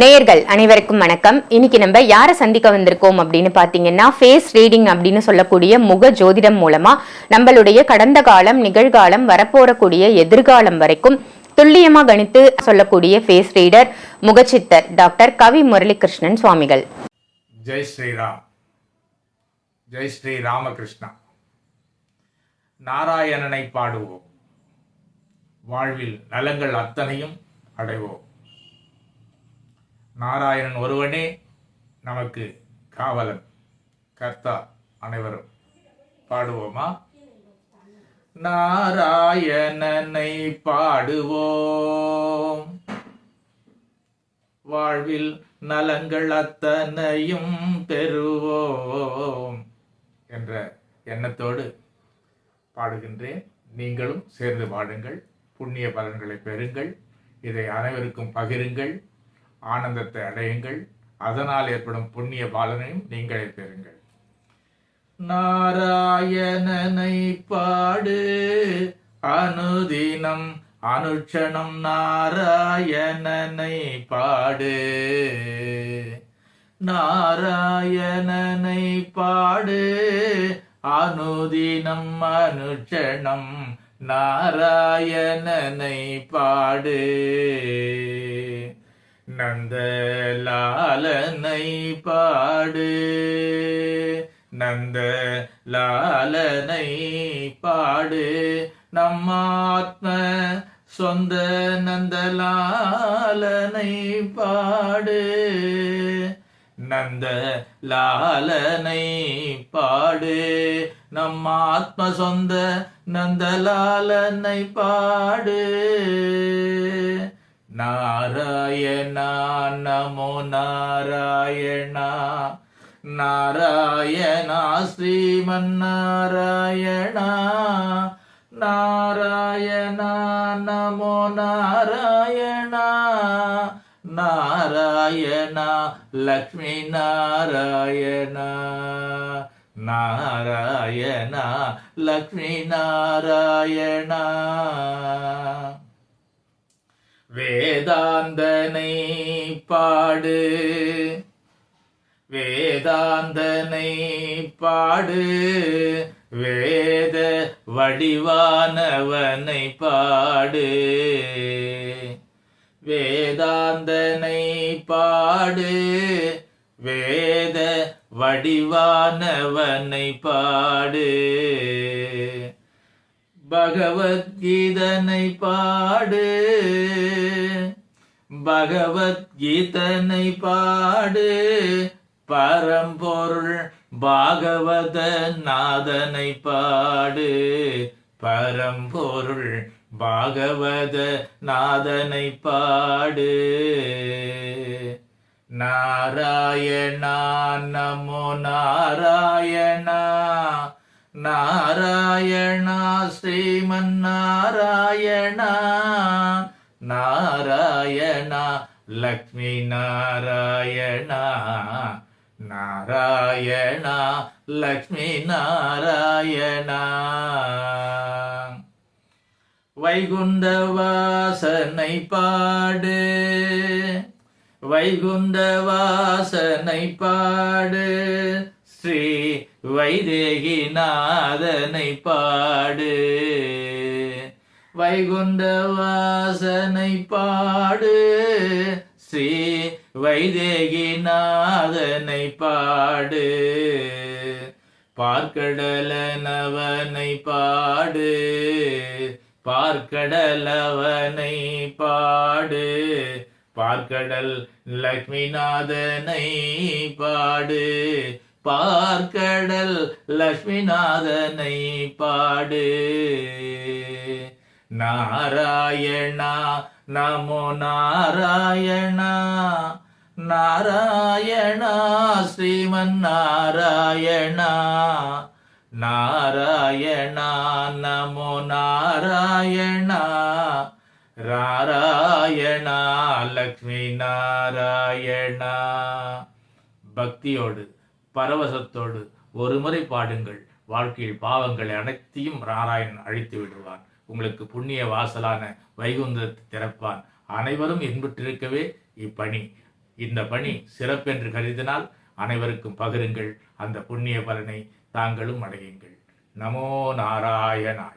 நேயர்கள் அனைவருக்கும் வணக்கம். இன்னைக்கு நம்ம யாரை சந்திக்க வந்திருக்கோம் அப்படின்னு பார்த்தீங்கன்னா ஃபேஸ் ரீடிங் அப்படின்னு சொல்லக்கூடிய முக ஜோதிடம் மூலமா நம்மளுடைய கடந்த காலம் நிகழ்காலம் வரப்போறக்கூடிய எதிர்காலம் வரைக்கும் துல்லியமா கணித்து சொல்லக்கூடிய ஃபேஸ் ரீடர் முகச்சித்தர் டாக்டர் கவி முரளிகிருஷ்ணன் சுவாமிகள். ஜெய் ஸ்ரீராம். ஜெய் ஸ்ரீ ராமகிருஷ்ணா நாராயணனை பாடுவோம். வாழ்வில் நலங்கள் அத்தனையும் அடைவோம். நாராயணன் ஒருவனே நமக்கு காவலன். கர்த்தா அனைவரும் பாடுவோமா? நாராயணனை பாடுவோம். வாழ்வில் நலங்கள் அத்தனையும் பெறுவோம் என்ற எண்ணத்தோடு பாடுகின்றேன். நீங்களும் சேர்ந்து பாடுங்கள் புண்ணிய பலன்களை பெறுங்கள். இதை அனைவருக்கும் பகிருங்கள். ஆனந்தத்தை அடையுங்கள். அதனால் ஏற்படும் புண்ணிய பாலனையும் நீங்களே பெறுங்கள். நாராயணனை பாடு. அனுதினம் அனுட்சணம் நாராயணனை பாடு. நாராயணனை பாடு. அனுதினம் அனுட்சணம் நாராயணனை பாடு. நந்தலாலனை பாடு. நந்த லாலனை பாடு. நம்மாத்ம சொந்த நந்தலாலனை பாடு. நந்த லாலனை பாடு. நம் ஆத்ம சொந்த நந்தலாலனை பாடு. நாராயணா நமோ நாராயணா. நாராயணா ஸ்ரீமன் நாராயணா நாராயணா நமோ நாராயணா. நாராயணா லக்ஷ்மி நாராயணா. நாராயணா லக்ஷ்மி நாராயணா. வேதாந்தனை பாடு. வேதாந்தனை பாடு. வேத வடிவானவனை பாடு. வேதாந்தனை பாடு. வேத வடிவானவனை பாடு. பகவத்கீதனை பாடு. பகவத்கீதனை பாடு. பரம்பொருள் பாகவத நாதனை பாடு. பரம்பொருள் பாகவத நாதனை பாடு. நாராயணா நமோ நாராயணா நாராயணா ஸ்ரீமன் நாராயணா நாராயணா லக்ஷ்மி நாராயணா நாராயணா லக்ஷ்மி நாராயணா வைகுண்ட வாசனை பாடு. வைகுண்ட வாசனை பாடு. ஸ்ரீ வைதேகிநாதனை பாடு. வைகுண்ட வாசனை பாடு. ஸ்ரீ வைதேகிநாதனை பாடு. பார்க்கடலனவனை பாடு. பார்க்கடலவனை பாடு. பார்க்கடல் லக்ஷ்மிநாதனை பாடு. பார்க்கடல் லக்ஷ்மிநாதனை பாடு. நாராயணா நமோ நாராயணா நாராயணா ஸ்ரீமன் நாராயணா நாராயணா நமோ நாராயணா நாராயணா லக்ஷ்மி நாராயணா பக்தியோடு. பரவசத்தோடு ஒரு முறை பாடுங்கள். வாழ்க்கையில் பாவங்களை அனைத்தையும் நாராயணன் அழித்து விடுவான். உங்களுக்கு புண்ணிய வாசலான வைகுந்தத்தை திறப்பான். அனைவரும் இன்புற்றிருக்கவே இப்பணி. இந்த பணி சிறப்பென்று கருதினால் அனைவருக்கும் பகிருங்கள். அந்த புண்ணிய பலனை தாங்களும் அடையுங்கள். நமோ நாராயணாய.